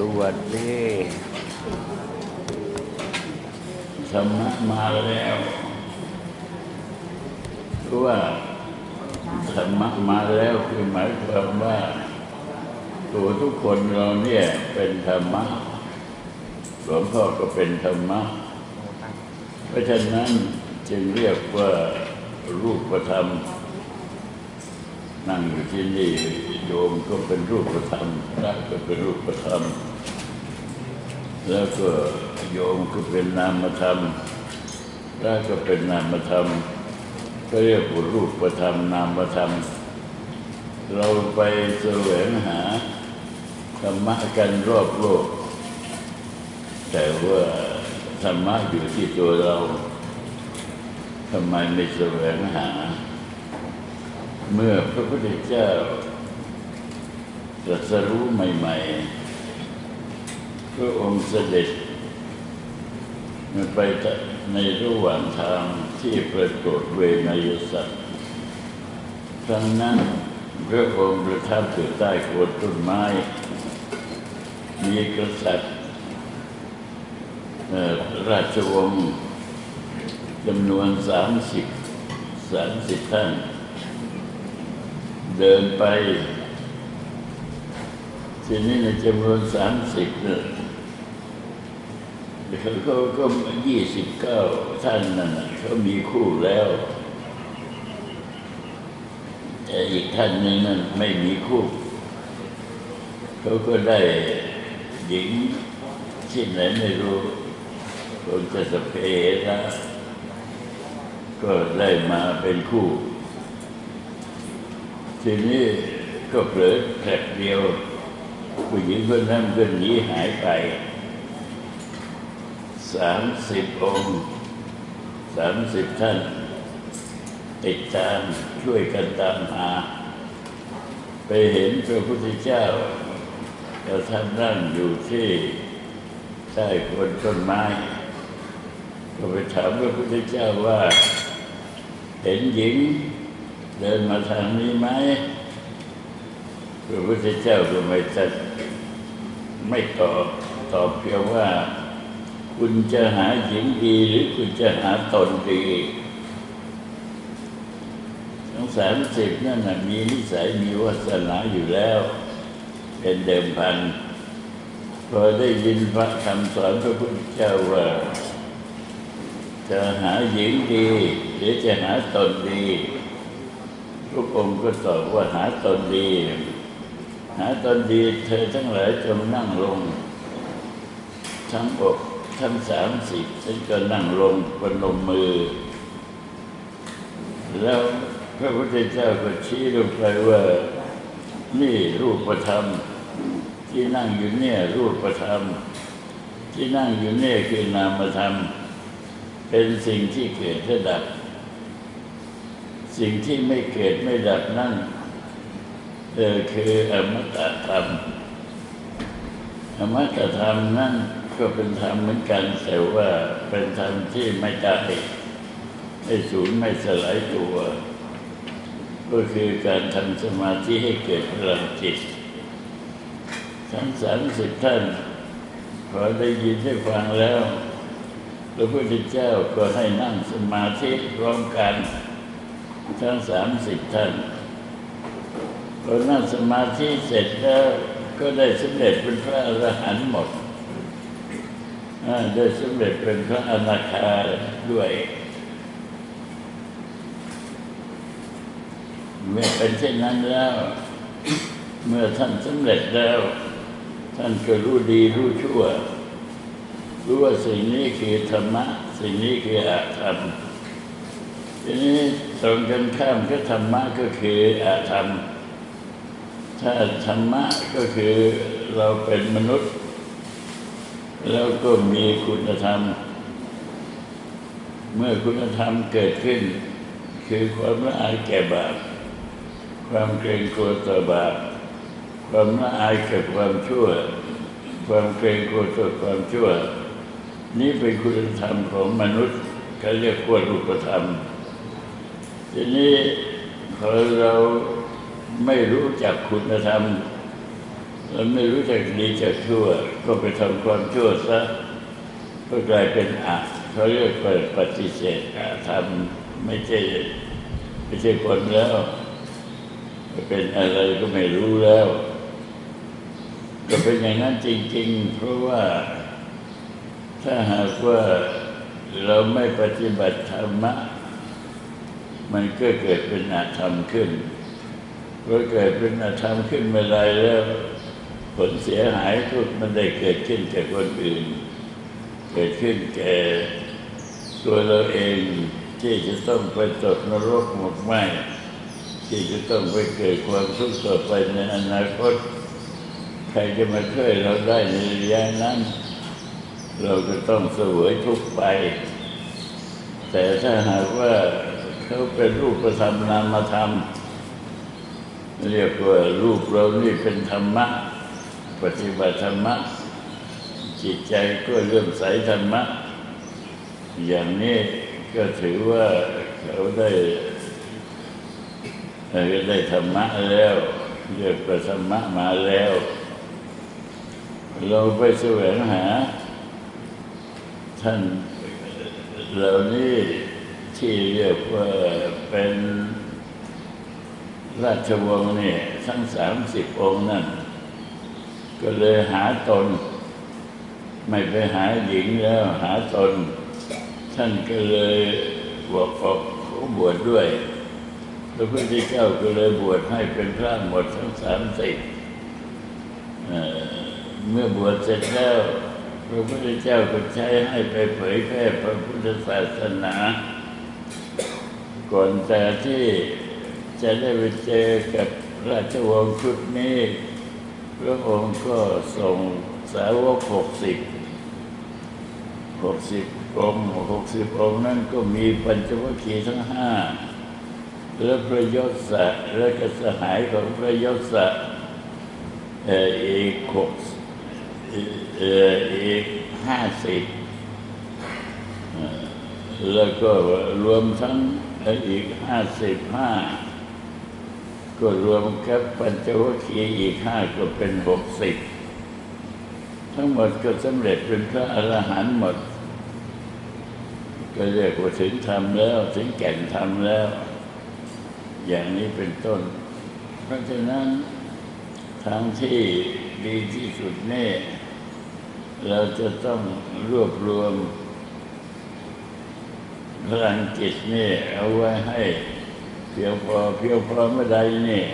สวัสดีธรรมะมาแล้วเพราะว่าธรรมะมาแล้วคือหมายความว่า ตัวทุกคนเราเนี่ยเป็นธรรมะหลวงพ่อก็เป็นธรรมะ เพราะฉะนั้นจึงเรียกว่ารูปธรรม นั่งอยู่ที่นี่โยมก็เป็นรูปธรรมพระก็เป็นรูปธรรม แล้วก็โยมก็เป็นนามธรรมพระก็เป็นนามธรรมก็เรียกว่ารูปธรรมนามธรรม เราไปแสวงหาธรรมะกันรอบโลก แต่ว่าธรรมะอยู่ที่ตัวเราทำไมไม่แสวงหา เมื่อพระพุทธเจ้าตรัสรู้ใหม่ ๆ พระองค์เสด็จไปในระหว่างทางที่ประกฏเวนยสัตว์ครั้งนั้นพระองค์ประทับอยู่ใต้โคนต้นไม้ มีกษัตริย์ราชวงศ์จำนวนสามสิบสามสิบท่าน เดินไป ทีนี้ในจำนวนสามสิบเนี่ย เขาก็ยี่สิบเก้าท่านนั่นเขามีคู่แล้ว แต่อีกท่านหนึ่งนั่นไม่มีคู่ เขาก็ได้หญิงที่ไหนไม่รู้คนจะสเปนะก็ได้มาเป็นคู่ ทีนี้ก็เผลอแผลบเดียวผู้หญิงคนนั้นก็หนีหายไป สามสิบองค์สามสิบท่าน ติดตามช่วยกันตามหา ไปเห็นพระพุทธเจ้าแล้วท่านนั่งอยู่ที่ใต้คนต้นไม้ก็ไปถามพระพุทธเจ้าว่า เห็นหญิง เดินมาทางนี้ไหมพระพุทธเจ้าก็ไม่ตัดไม่ตอบตอบเพียงว่า คุณจะหาหญิงดีหรือคุณจะหาตนดี ทั้งสามสิบนั่นนะมีนิสัยมีวาสนาอยู่แล้ว เป็นเดิมพันพอได้ยินพระคำสอนพระพุทธเจ้าว่าจะหาหญิงดี หรือจะหาตนดีพระองค์ก็ตอบว่าหาตนดี หาตนดีเธอทั้งหลายจงนั่งลงทั้งอก ทั้งสามสิบฉันก็นั่งลงปนมมือ แล้วพระพุทธเจ้าก็ชี้ลงไปว่า นี่รูปธรรม ที่นั่งอยู่เนี่ยรูปธรรม ที่นั่งอยู่เนี่ยคือนามธรรม เป็นสิ่งที่เกิดและดับ สิ่งที่ไม่เกิดไม่ดับนั่นเออคืออมตะธรรมอมตะธรรมนั่น ก็เป็นธรรมเหมือนกันแต่ว่าเป็นธรรมที่ไม่ตายไม่สูญไม่สลายตัว ก็คือการทำสมาธิให้เกิดพลังจิต ทั้งสามสิบท่านพอได้ยินได้ฟังแล้วพระพุทธเจ้าก็ให้นั่งสมาธิร้อมกัน ทั้งสามสิบท่านพอนั่งสมาธิเสร็จแล้วก็ได้สำเร็จเป็นพระอรหันต์หมด ได้สำเร็จเป็นพระอนาคาด้วย เมื่อเป็นเช่นนั้นแล้ว เมื่อท่านสำเร็จแล้ว ท่านก็รู้ดีรู้ชั่ว รู้ว่าสิ่งนี้คือธรรมะ สิ่งนี้คืออาธรรมทีนี้ตรงกันข้ามก็ธรรมะก็คืออาธรรม ถ้าธรรมะก็คือเราเป็นมนุษย์ แล้วก็มีคุณธรรม เมื่อคุณธรรมเกิดขึ้น คือความละอายแก่บาป ความเกรงกลัวต่อบาป ความละอายแก่ความชั่ว ความเกรงกลัวต่อความชั่ว นี่เป็นคุณธรรมของมนุษย์เขาเรียกว่ารูปธรรม ทีนี้พอเราไม่รู้จักคุณธรรม เราไม่รู้จักดีจากชั่ว ก็ไปทำความชั่วซะก็กลายเป็นอะเขาเรียกว่าปฏิเสธอะทำไม่ใช่ไม่ใช่คนแล้วเป็นอะไรก็ไม่รู้แล้ว ก็เป็นอย่างนั้นจริง ๆ เพราะว่าถ้าหากว่าเราไม่ปฏิบัติธรรมะ มันก็เกิดเป็นอาธรรมขึ้นพอเกิดเป็นอาธรรมขึ้นเมื่อไรแล้ว ผลเสียหายทุกมันได้เกิดขึ้นแก่คนอื่น เกิดขึ้นแก่ตัวเราเองที่จะต้องไปตกนรกหมกไหมที่จะต้องไปเกิดความทุกข์ต่อไปในอนาคต ใครจะมาช่วยเราได้ในระยะนั้น เราก็ต้องเสวยทุกไป แต่ถ้าหากว่าเขาเป็นรูปธรรมนามธรรมเรียกว่ารูปเรานี่เป็นธรรมะ ปฏิบัติธรรมะ จิตใจก็เลื่อมใสธรรมะ อย่างนี้ก็ถือว่าเขาได้เขาได้ธรรมะแล้วเรียกว่าธรรมะมาแล้ว เราไปแสวงหา ท่านเหล่านี้ที่เรียกว่าเป็นราชวงศ์เนี่ยทั้งสามสิบองค์นั่น ก็เลยหาตน ไม่ไปหาหญิงแล้วหาตน ท่านก็เลยบอกขอขบวชดด้วยพระพุทธเจ้าก็เลยบวชให้เป็นพระหมดทั้งสามสิบเอ่อเมื่อบวชเสร็จแล้วพระพุทธเจ้าก็ใช้ให้ไปเผยแพร่พระพุทธศาสนา ก่อนแต่ที่จะได้ไปเจอกับราชวงศ์ชุดนี้ พระองค์ก็ส่งสาวกหกสิบหกสิบองค์หกสิบองค์นั้นก็มีปัญจวัคคีย์ทั้งห้าและพระยศะและก็สหายของพระยศะอีกหกอีกห้าสิบแล้วก็รวมทั้งอีกห้าสิบห้า ก็รวมกับปัญจวัคคีย์อีกห้าก็เป็นหกสิบทั้งหมดก็สำเร็จเป็นพระอรหันต์หมด ก็เรียกว่าถึงธรรมแล้ว ถึงแก่นธรรมแล้ว อย่างนี้เป็นต้น เพราะฉะนั้นทางที่ดีที่สุดแน่เราจะต้องรวบรวมพลังจิตนี่เอาไว้ให้ พียงพอเพียงพอเมื่อใดนี่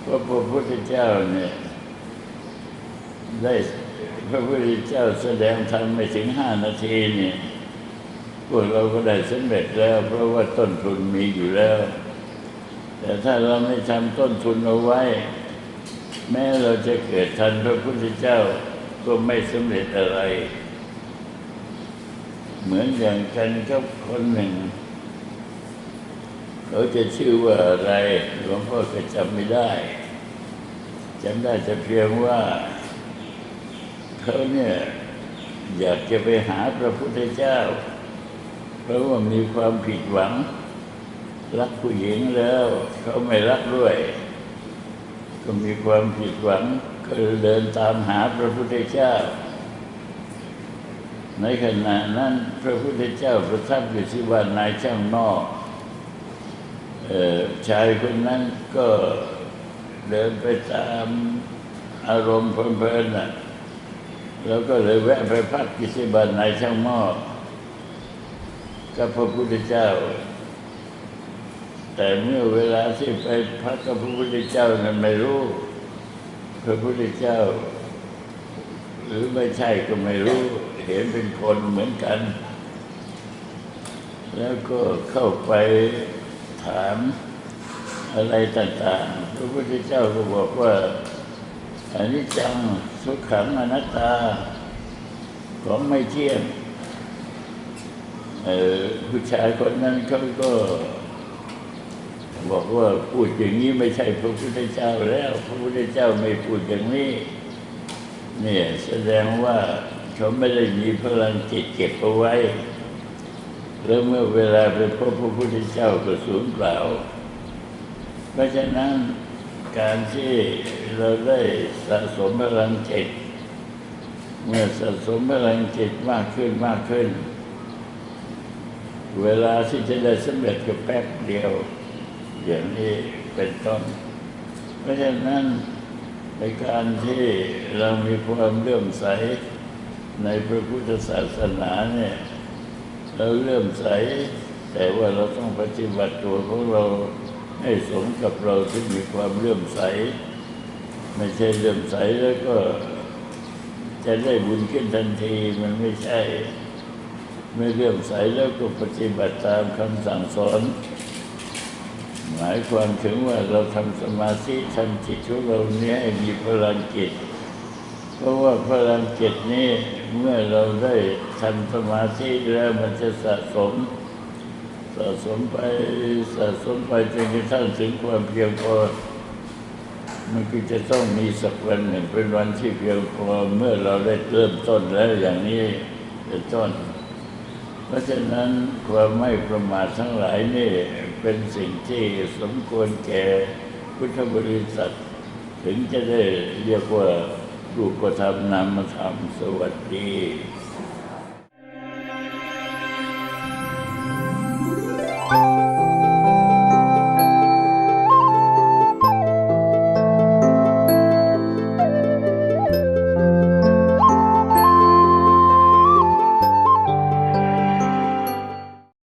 เพราะพระพุทธเจ้าเนี่ยได้พระพุทธเจ้าแสดงธรรมไม่ถึงห้านาทีเนี่ยพวกเราก็ได้สำเร็จแล้ว เพราะว่าต้นทุนมีอยู่แล้ว แต่ถ้าเราไม่ทำต้นทุนเอาไว้ แม้เราจะเกิดทันพระพุทธเจ้าก็ไม่สำเร็จอะไร เหมือนอย่างกันกับคนหนึ่ง เขาจะชื่อว่าอะไรหลวงพ่อก็จำไม่ได้จำได้แต่เพียงว่าเขาเนี่ยอยากจะไปหาพระพุทธเจ้า เพราะว่ามีความผิดหวัง รักผู้หญิงแล้ว เขาไม่รักด้วย ก็มีความผิดหวัง ก็เดินตามหาพระพุทธเจ้า ในขณะนั้นพระพุทธเจ้าประทับอยู่ที่บ้านนายช่างนอก ชายคนนั้นก็เดินไปตามอารมณ์เพลินๆน่ะแล้วก็เลยแวะไปพักที่ที่บ้านนช่างหม้อกับพระพุทธเจ้า แต่เมื่อเวลาที่ไปพักกับพระพุทธเจ้านั้นไม่รู้ พระพุทธเจ้า หรือไม่ใช่ก็ไม่รู้ เห็นเป็นคนเหมือนกัน แล้วก็เข้าไป ถามอะไรต่างๆ พระพุทธเจ้าก็บอกว่าอันนี้จังทุกขังอนัตตา ของไม่เที่ยงผู้ชายคนนั้นเขาก็บอกว่าพูดอย่างนี้ไม่ใช่พระพุทธเจ้าแล้ว พระพุทธเจ้าไม่พูดอย่างนี้เนี่ยแสดงว่าเขาไม่ได้มีพลังจิตเก็บเอาไว้ แล้วเมื่อเวลาไปพบพระพุทธเจ้าก็สูญเปล่า เพราะฉะนั้นการที่เราได้สะสมพลังจิตเมื่อสะสมพลังจิตมากขึ้นมากขึ้น เวลาที่จะได้สำเร็จก็แป๊บเดียว อย่างนี้เป็นต้น เพราะฉะนั้นในการที่เรามีความเลื่อมใสในพระพุทธศาสนาเนี่ย เราเลื่อมใส แต่ว่าเราต้องปฏิบัติตัวของเราให้สมกับเราที่มีความเลื่อมใส ไม่ใช่เลื่อมใสแล้วก็ จะได้บุญขึ้นทันทีมันไม่ใช่ ไม่เลื่อมใสแล้วก็ปฏิบัติตามคำสั่งสอนหมายความถึงว่าเราทำสมาธิทำจิตของเราเนี้ให้มีพลังจิต เพราะว่าพลังจิตนี้เมื่อเราได้ทำสมาธิแล้วมันจะสะสม สะสมไปสะสมไปจนกระทั่งถึงความเพียงพอ มันก็จะต้องมีสักวันหนึ่งเป็นวันที่เพียงพอเมื่อเราได้เริ่มต้นแล้วอย่างนี้เป็นต้น เพราะฉะนั้นความไม่ประมาททั้งหลายนี่เป็นสิ่งที่สมควรแก่พุทธบริษัท ถึงจะได้เรียกว่า รูปธรรมนามธรรมสวัสดี